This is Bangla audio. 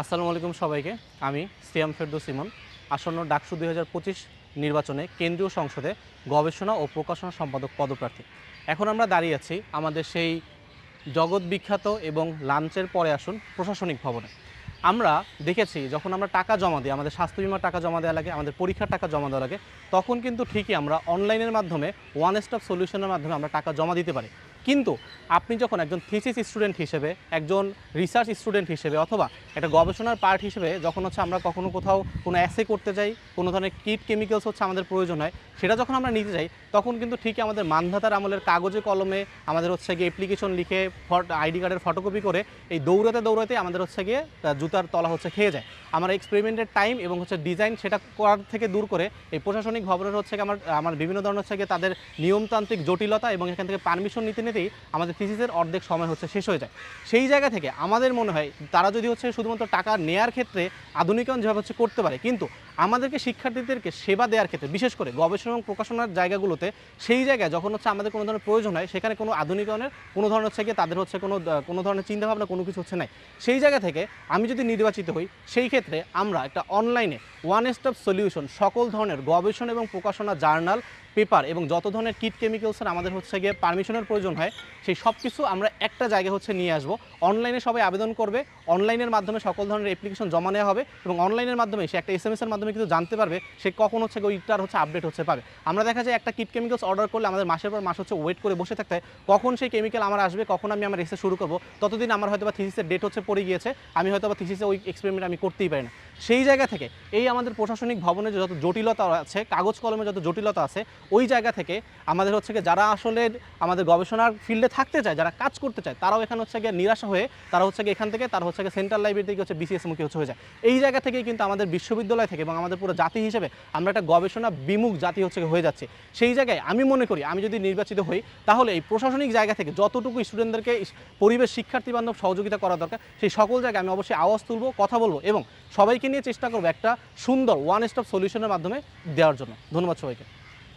আসসালামু আলাইকুম সবাইকে। আমি সিয়াম ফেরদৌস ইমন। আসন্ন ডাকসু দুই হাজার পঁচিশ নির্বাচনে কেন্দ্রীয় সংসদে গবেষণা ও প্রকাশনা সম্পাদক পদপ্রার্থী। এখন আমরা দাঁড়িয়ে আছি আমাদের সেই জগৎ বিখ্যাত এবং লাঞ্চের পরে আসুন প্রশাসনিক ভবনে। আমরা দেখেছি, যখন আমরা টাকা জমা দিই, আমাদের স্বাস্থ্য বিমার টাকা জমা দেওয়া লাগে, আমাদের পরীক্ষার টাকা জমা দেওয়া লাগে, তখন কিন্তু ঠিকই আমরা অনলাইনের মাধ্যমে ওয়ান স্টপ সলিউশনের মাধ্যমে আমরা টাকা জমা দিতে পারি। কিন্তু আপনি যখন একজন থিসিস স্টুডেন্ট হিসেবে, একজন রিসার্চ স্টুডেন্ট হিসেবে অথবা একটা গবেষণার পার্ট হিসেবে যখন হচ্ছে আমরা কখনো কোথাও কোনো অ্যাসে করতে যাই, কোনো ধরনের কিট কেমিক্যালস হচ্ছে আমাদের প্রয়োজন হয়, সেটা যখন আমরা নিতে যাই, তখন কিন্তু ঠিকই আমাদের মানধাতার আমলের কাগজে, কলমে আমাদের হচ্ছে গিয়ে অ্যাপ্লিকেশন লিখে ফট আইডি কার্ডের ফটোকপি করে এই দৌড়াতে দৌড়াতে আমাদের হচ্ছে গিয়ে জুতার তলা হচ্ছে খেয়ে যায়। আমার এক্সপেরিমেন্টের টাইম এবং হচ্ছে ডিজাইন সেটা করার থেকে দূর করে এই প্রশাসনিক ভবনের হচ্ছে আমার আমার বিভিন্ন ধরনের হচ্ছে গিয়ে তাদের নিয়মতান্ত্রিক জটিলতা এবং এখান থেকে পারমিশন নিতে নিতেই আমাদের থিসিসের অর্ধেক সময় হচ্ছে শেষ হয়ে যায়। সেই জায়গা থেকে আমাদের মনে হয় তারা যদি হচ্ছে শুধুমাত্র টাকা নেয়ার ক্ষেত্রে আধুনিকায়ন যেভাবে হচ্ছে করতে পারে, কিন্তু আমাদেরকে শিক্ষার্থীদেরকে সেবা দেওয়ার ক্ষেত্রে, বিশেষ করে গবেষণা এবং প্রকাশনার জায়গাগুলোতে সেই জায়গায় যখন হচ্ছে আমাদের কোনো ধরনের প্রয়োজন হয়, সেখানে কোনো আধুনিকরণের কোনো ধরনের হচ্ছে গিয়ে তাদের হচ্ছে কোনো কোনো ধরনের চিন্তাভাবনা কোনো কিছু হচ্ছে নাই। সেই জায়গা থেকে আমি যদি নির্বাচিত হই, সেই ক্ষেত্রে আমরা একটা অনলাইনে ওয়ান স্টপ সলিউশন সকল ধরনের গবেষণা এবং প্রকাশনা জার্নাল পেপার এবং যত ধরনের কিট কেমিক্যালসের আমাদের হচ্ছে গিয়ে পারমিশনের প্রয়োজন হয় সেই সব কিছু আমরা একটা জায়গায় হচ্ছে নিয়ে আসব। অনলাইনে সবাই আবেদন করবে। অনলাইনের মাধ্যমে সকল ধরনের অ্যাপ্লিকেশন জমা নেওয়া হবে এবং অনলাইনের মাধ্যমে সে একটা এস এম এর মাধ্যমে কিন্তু জানতে পারবে সে কখন হচ্ছে ওইটার হচ্ছে আপডেট হচ্ছে পাবে। আমরা দেখা যায় একটা কিট কেমিক্যালস অর্ডার করলে আমাদের মাসের পর মাস হচ্ছে ওয়েট করে বসে থাকতে হয়। কখন সেই কেমিক্যাল আমার আসবে, কখন আমি আমার এসে শুরু করব? ততদিন আমার হয়তো বা থিসিসের ডেট হচ্ছে পড়ে গিয়েছে। আমি হয়তো বা থিসিসে ওই এক্সপেরিমেন্ট আমি করতেই পারি না। সেই জায়গা থেকে এই আমাদের প্রশাসনিক ভবনে যে যত জটিলতা আছে, কাগজ কলমে যত জটিলতা আছে, ওই জায়গা থেকে আমাদের হচ্ছে গিয়ে যারা আসলে আমাদের গবেষণার ফিল্ডে থাকতে চায়, যারা কাজ করতে চায়, তারাও এখানে হচ্ছে গিয়ে নিরাশা হয়ে তারা হচ্ছে গিয়ে এখান থেকে তারা হচ্ছে গিয়ে সেন্ট্রাল লাইব্রেরি থেকে হচ্ছে বিসিএস মুখী হচ্ছে হয়ে যায়। এই জায়গা থেকে কিন্তু আমাদের বিশ্ববিদ্যালয় থেকে এবং আমাদের পুরো জাতি হিসেবে আমরা একটা গবেষণা বিমুখ জাতি হচ্ছে হয়ে যাচ্ছে। সেই জায়গায় আমি মনে করি, আমি যদি নির্বাচিত হই, তাহলে এই প্রশাসনিক জায়গা থেকে যতটুকু স্টুডেন্টদেরকে পরিবেশ শিক্ষার্থী বান্ধব সহযোগিতা করা দরকার, সেই সকল জায়গায় আমি অবশ্যই আওয়াজ তুলবো, কথা বলব এবং সবাইকে নিয়ে চেষ্টা করব একটা সুন্দর ওয়ান স্টপ সলিউশনের মাধ্যমে দেওয়ার জন্য। ধন্যবাদ সবাইকে।